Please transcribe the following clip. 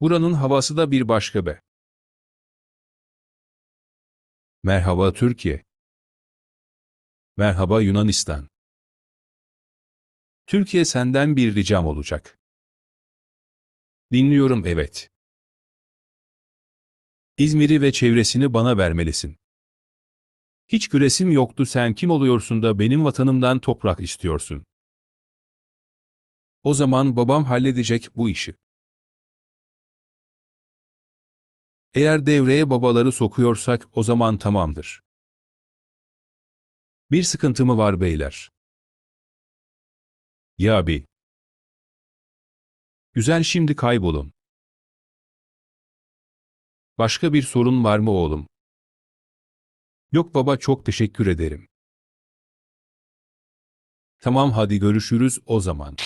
Buranın havası da bir başka be. Merhaba Türkiye. Merhaba Yunanistan. Türkiye senden bir ricam olacak. Dinliyorum evet. İzmir'i ve çevresini bana vermelisin. Hiç güresim yoktu sen kim oluyorsun da benim vatanımdan toprak istiyorsun. O zaman babam halledecek bu işi. Eğer devreye babaları sokuyorsak o zaman tamamdır. Bir sıkıntı mı var beyler? Ya bir. Güzel şimdi kaybolun. Başka bir sorun var mı oğlum? Yok baba çok teşekkür ederim. Tamam hadi görüşürüz o zaman.